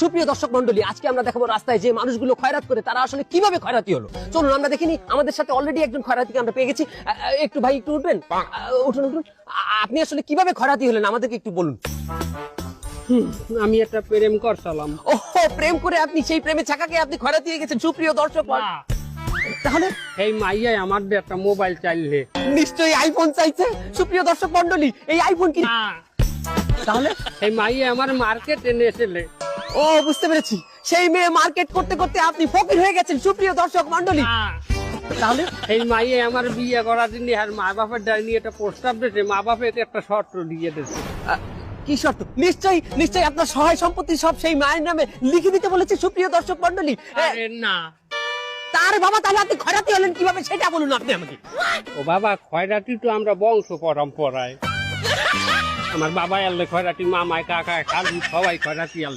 সুপ্রিয় দর্শক মন্ডলী আজকে আমরা দেখাবো রাস্তায় যে মানুষগুলো খয়রাত করে তারা আসলে কীভাবে খয়রাতি হলো? চলুন আমরা দেখিনি আমাদের সাথে অলরেডি একজন খয়রাতিকে আমরা পেয়ে গেছি। একটু ভাই একটু উঠবেন? উঠুন উঠুন। আপনি আসলে কীভাবে খয়রাতি হলেন? আমাদেরকে একটু বলুন। আমি একটা প্রেম করছিলাম। ও প্রেম করে আপনি সেই প্রেমে ছাকাকে আপনি খয়রাতি হয়ে গেছেন সুপ্রিয় দর্শক তাহলে? এই মাইয়াই আমার একটা মোবাইল চাইলে। নিশ্চয়ই আইফোন চাইছে। সুপ্রিয় দর্শক মন্ডলী এই আইফোন কি তাহলে? এই মাইয়া আমার মার্কেটে নেছিলে ও বুঝতে পেরেছি। সেই মেয়ে মার্কেট করতে করতে আপনি ফকির হয়ে গেছেন সুপ্রিয় দর্শক মন্ডলী তাহলে? এই মাইয়ে আমার বিয়ে করার জন্য আর মা বাপের ডাইনি একটা প্রস্তাব দিয়েছে মা বাপের একটা শর্ত দিয়ে দিয়েছে। কি শর্ত? নিশ্চয়ই নিশ্চয়ই আপনার সহায় সম্পত্তি সব সেই মায়ের নামে লিখে দিতে বলেছে সুপ্রিয় দর্শক মন্ডলী আরে না। তার বাবা তাহলে আপনি খরাতি হলেন কীভাবে? সেটা বলুন আপনি আমাকে। ও বাবা খয়রাটি তো আমরা বংশ পরম্পরায়। আমার বাবা আনলে খয়রাটি মামায় কাকা খালু সবাই খয়রাটি আনলে